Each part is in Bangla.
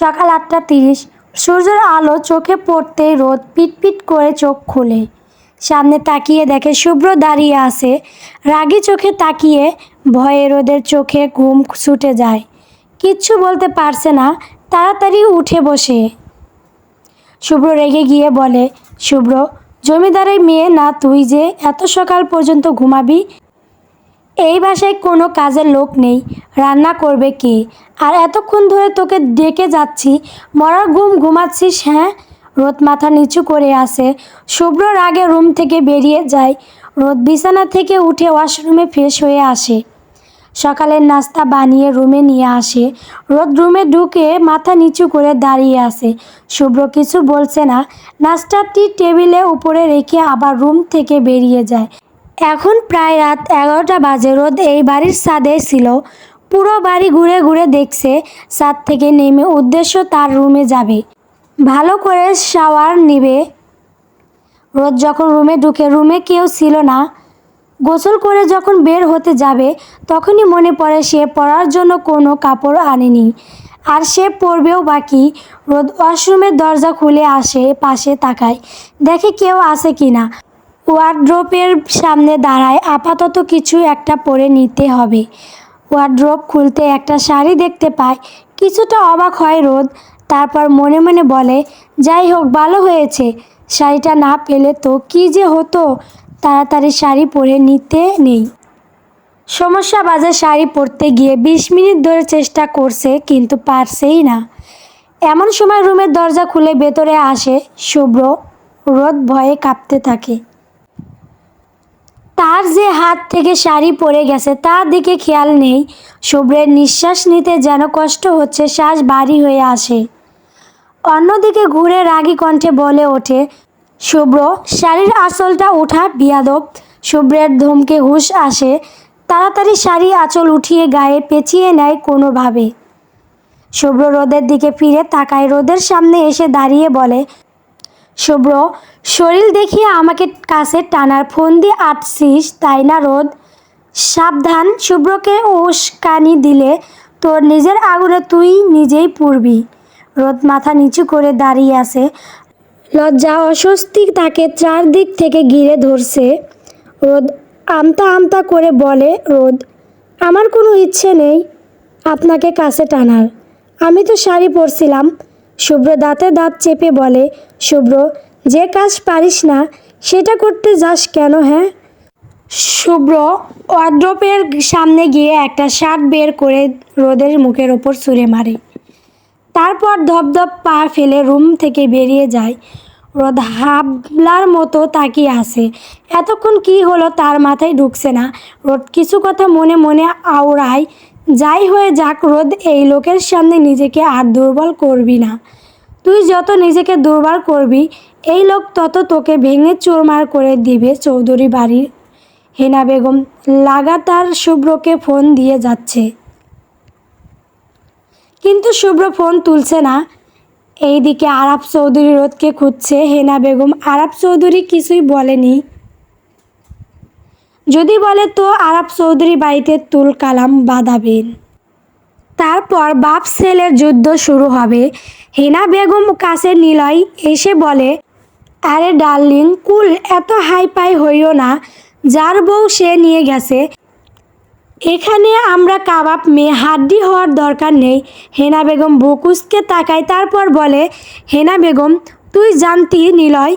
সকাল আটটা তিরিশ। সূর্যের আলো চোখে পড়তেই রোদ পিটপিট করে চোখ খুলে। সামনে তাকিয়ে দেখে শুভ্র দাঁড়িয়ে আছে। রাগী চোখে তাকিয়ে ভয়ে রোদের চোখে ঘুম ছুটে যায়। কিচ্ছু বলতে পারছে না, তাড়াতাড়ি উঠে বসে। শুভ্র রেগে গিয়ে বলে, শুভ্র, জমিদারের মেয়ে না তুই যে এত সকাল পর্যন্ত ঘুমাবি? এই বাসায় কোনো কাজের লোক নেই। রান্না করবে কে? আর এতক্ষণ ধরে তোকে ডেকে যাচ্ছি, মরার ঘুম ঘুমাচ্ছিস হ্যাঁ? রোদ মাথা নিচু করে আসে শুভ্রর আগে রুম থেকে বেরিয়ে যায়। রোদ বিছানা থেকে উঠে ওয়াশরুমে ফ্রেশ হয়ে আসে। সকালের নাস্তা বানিয়ে রুমে নিয়ে আসে। রোদ রুমে ঢুকে মাথা নিচু করে দাঁড়িয়ে আসে শুভ্র কিছু বলছে না। নাস্তাটি টেবিলে উপরে রেখে আবার রুম থেকে বেরিয়ে যায়। এখন প্রায় রাত এগারোটা বাজে। রোদ এই বাড়ির ছাদে ছিল। পুরো বাড়ি ঘুরে ঘুরে দেখছে ছাদ থেকে নেমে উদ্দেশ্য তার রুমে যাবে। ভালো করে শাওয়ার নিবে। রোদ যখন রুমে ঢুকে, রুমে কেউ ছিল না। গোসল করে যখন বের হতে যাবে, তখনই মনে পড়ে সে পরার জন্য কোনো কাপড় আনেনি। আর সে পরবেও বাকি। রোদ ওয়াশরুমের দরজা খুলে আসে, পাশে তাকায়। দেখে কেউ আছে কি না ওয়ার্ড্রোপের সামনে দাঁড়ায়। আপাতত কিছু একটা পরে নিতে হবে। ওয়ার্ড্রোপ খুলতে একটা শাড়ি দেখতে পায়। কিছুটা অবাক হয় রোদ। তারপর মনে মনে বলে, যাই হোক, ভালো হয়েছে। শাড়িটা না পেলে তো কী যে হতো? তাড়াতাড়ি শাড়ি পরে নিতে নেই। সমস্যা বাজে শাড়ি পরতে গিয়ে বিশ মিনিট ধরে চেষ্টা করছে, কিন্তু পারছেই না। এমন সময় রুমের দরজা খুলে ভেতরে আসে শুভ্র। রোদ ভয়ে কাঁপতে থাকে। তার যে হাত থেকে শাড়ি পড়ে গেছে, তার দিকে খেয়াল নেই। শুভ্রের নিঃশ্বাস নিতে যেন কষ্ট হচ্ছে, শ্বাস ভারী হয়ে আসে। অন্যদিকে ঘুরে রাগী কণ্ঠে বলে ওঠে, শুভ্র, শাড়ির আঁচলটা ওঠা বিয়াদব। শুভ্রের ধমকে হুঁশ আসে, তাড়াতাড়ি শাড়ি আঁচল উঠিয়ে গায়ে পেঁচিয়ে নেয় কোনোভাবে। শুভ্র রোদের দিকে ফিরে তাকায়, রোদের সামনে এসে দাঁড়িয়ে বলে শুভ্র, শরীর দেখিয়ে আমাকে কাছে টানার ফোন দিয়ে আটছিস তাই না রোদ? সাবধান, শুভ্রকে উস্কানি দিলে তোর নিজের আগুনে তুই নিজেই পুড়বি। রোদ মাথা নিচু করে দাঁড়িয়ে আছে। লজ্জা, অস্বস্তি তাকে চারদিক থেকে ঘিরে ধরছে। রোদ আমতা আমতা করে বলে, রোদ, আমার কোনো ইচ্ছে নেই আপনাকে কাছে টানার। আমি তো শাড়ি পরছিলাম শুভ্র দাঁতে দাঁত চেপে বলে, শুভ্র, যে কাজ পারিস না, সেটা করতে যাস কেন হ্যাঁ? শুভ্র ওয়ার্ড্রোপের সামনে গিয়ে একটা শার্ট বের করে রোদের মুখের ওপর ছুঁড়ে মারে। তারপর ধপধপ পা ফেলে রুম থেকে বেরিয়ে যায়। রোদ হাবলার মতো তাকিয়ে আসে এতক্ষণ কি হলো তার মাথায় ঢুকছে না। রোদ কিছু কথা মনে মনে আওড়ায় যাই হয়ে যাক রোদ, এই লোকের সামনে নিজেকে আর দুর্বল করবি না। তুই যত নিজেকে দুর্বল করবি, এই লোক তত তোকে ভেঙে চুরমার করে দিবে চৌধুরী বাড়ির। হেনা বেগম লাগাতার শুভ্রকে ফোন দিয়ে যাচ্ছে। কিন্তু শুভ্র ফোন তুলছে না। এইদিকে আরাব চৌধুরী রোদকে খুঁজছে। হেনা বেগম আরাব চৌধুরী কিছুই বলেনি। যদি বলে, তো আরাব চৌধুরী বাড়িতে তুল কালাম বাঁধাবেন? তারপর বাপ ছেলের যুদ্ধ শুরু হবে। হেনা বেগম কাছে নিলয় এসে বলে, আরে ডার্লিং, কুল এত হাই পাই হইও না। যার বউ সে নিয়ে গেছে। এখানে আমরা কাবাব মেয়ে হাড্ডি হওয়ার দরকার নেই। হেনা বেগম বকুসকে তাকায়, তারপর বলে, হেনা বেগম, তুই জানতি নিলয়,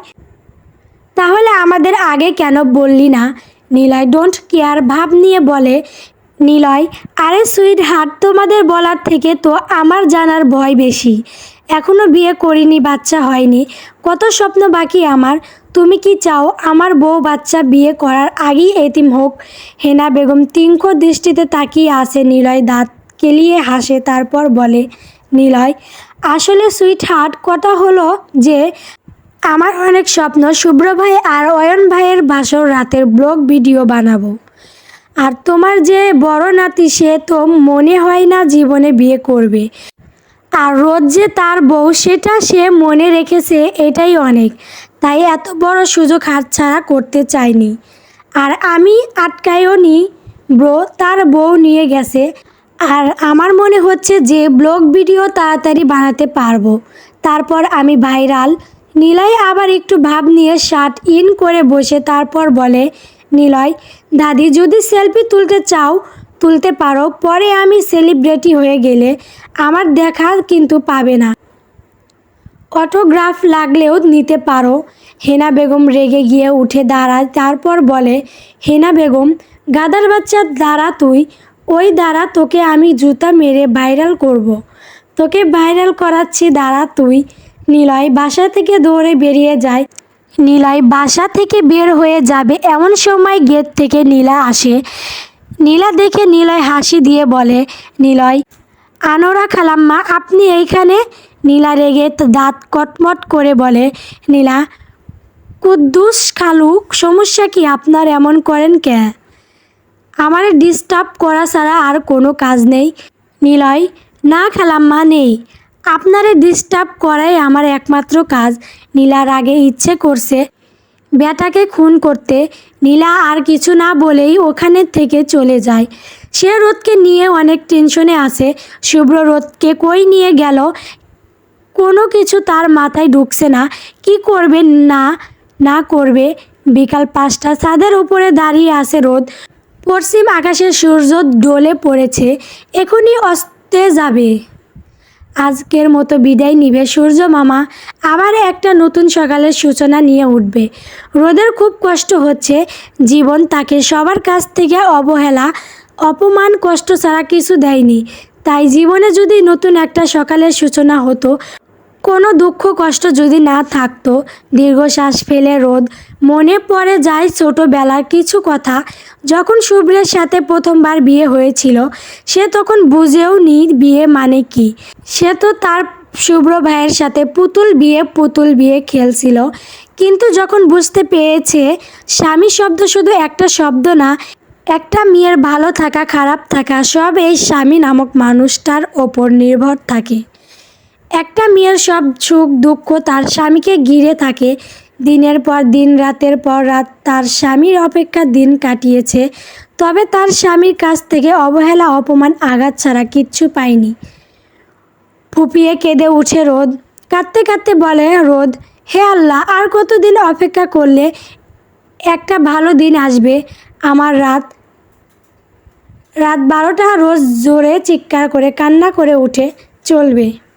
তাহলে আমাদের আগে কেন বললি না? নিলয় ডোন্ট কেয়ার ভাব নিয়ে বলে, নিলয়, আরে সুইট হার্ট তোমাদের বলার থেকে তো আমার জানার ভয় বেশি। এখনও বিয়ে করিনি, বাচ্চা হয়নি। কত স্বপ্ন বাকি আমার। তুমি কি চাও আমার বউ বাচ্চা বিয়ে করার আগেই এতিম হোক? হেনা বেগম তিঙ্খ দৃষ্টিতে তাকিয়ে আসে নিলয়, দাঁত কেলিয়ে হাসে, তারপর বলে, নিলয়, আসলে সুইট হার্ট কথা হলো যে আমার অনেক স্বপ্ন, শুভ্র ভাই আর অয়ন ভাইয়ের বাসর রাতের ব্লগ ভিডিও বানাবো। আর তোমার যে বড় নাতি, সে তো মনে হয় না জীবনে বিয়ে করবে। আর রোজ যে তার বউ, সেটা সে মনে রেখেছে, এটাই অনেক। তাই এত বড় সুযোগ হাতছাড়া করতে চাইনি। আর আমি আটকায়ও নি ব্রো, তার বউ নিয়ে গেছে। আর আমার মনে হচ্ছে যে ব্লগ ভিডিও তাড়াতাড়ি বানাতে পারব। তারপর আমি ভাইরাল নিলয় আবার একটু ভাব নিয়ে শার্ট ইন করে বসে তারপর বলে, নিলয়, দাদি, যদি সেলফি তুলতে চাও, তুলতে পারো। পরে আমি সেলিব্রিটি হয়ে গেলে আমার দেখা কিন্তু পাবে না। অটোগ্রাফ লাগলেও নিতে পারো। হেনা বেগম রেগে গিয়ে উঠে দাঁড়ায়, তারপর বলে, হেনা বেগম, গাদার বাচ্চা দাঁড়া তুই। ওই দ্বারা তোকে আমি জুতা মেরে ভাইরাল করব। তোকে ভাইরাল করাচ্ছি, দাঁড়া তুই। নিলয় বাসা থেকে দৌড়ে বেরিয়ে যায়। নিলয় বাসা থেকে বের হয়ে যাবে এমন সময় গেট থেকে নীলা আসে। নীলা দেখে নিলয় হাসি দিয়ে বলে, নিলয়, আনোরা খালাম্মা, আপনি এইখানে? নীলা রেগে দাঁত কটমট করে বলে, নীলা, কুদ্দুস খালু, সমস্যা কি? আপনার এমন করেন কে? আমার ডিস্টার্ব করা ছাড়া আর কোনো কাজ নেই। নিলয়, না খালাম্মা, নেই। আপনারে ডিস্টার্ব করাই আমার একমাত্র কাজ। নীলার আগে ইচ্ছে করছে বেটাকে খুন করতে। নীলা আর কিছু না বলেই ওখানে থেকে চলে যায়। সে রোদকে নিয়ে অনেক টেনশনে আছে। শুভ্র রোদকে কই নিয়ে গেল? কোনো কিছু তার মাথায় ঢুকছে না। কি করবে না না করবে? বিকাল পাঁচটা ছাদের উপরে দাঁড়িয়ে আছে রোদ। পশ্চিম আকাশে সূর্য ডলে পড়েছে। এখনই অস্তে যাবে। আজকের মতো বিদায় নিবে সূর্য মামা। আবার একটা নতুন সকালের সূচনা নিয়ে উঠবে। রোদের খুব কষ্ট হচ্ছে। জীবন তাকে সবার কাছ থেকে অবহেলা, অপমান, কষ্ট ছাড়া কিছু দেয়নি। তাই জীবনে যদি নতুন একটা সকালের সূচনা হতো কোনো দুঃখ কষ্ট যদি না থাকতো, দীর্ঘশ্বাস ফেলে রোদ, মনে পড়ে যায় ছোটোবেলার কিছু কথা। যখন শুভ্রের সাথে প্রথমবার বিয়ে হয়েছিল, সে তখন বুঝেও নি বিয়ে মানে কি। সে তো তার শুভ্র ভাইয়ের সাথে পুতুল বিয়ে পুতুল বিয়ে খেলছিল। কিন্তু যখন বুঝতে পেরেছে, স্বামী শব্দ শুধু একটা শব্দ না, একটা মেয়ের ভালো থাকা, খারাপ থাকা, সব এই স্বামী নামক মানুষটার ওপর নির্ভর থাকে। একটা মেয়ের সব সুখ, দুঃখ তার স্বামীকে ঘিরে থাকে। দিনের পর দিন, রাতের পর রাত তার স্বামীর অপেক্ষা দিন কাটিয়েছে। তবে তার স্বামীর কাছ থেকে অবহেলা, অপমান, আঘাত ছাড়া কিচ্ছু পায়নি। ফুপিয়ে কেঁদে উঠে রোদ। কাঁদতে কাঁদতে বলে, রোদ, হে আল্লাহ, আর কতদিন অপেক্ষা করলে একটা ভালো দিন আসবে? আমার রাত রাত বারোটা রোজ জোরে চিৎকার করে, কান্না করে উঠে চলবে।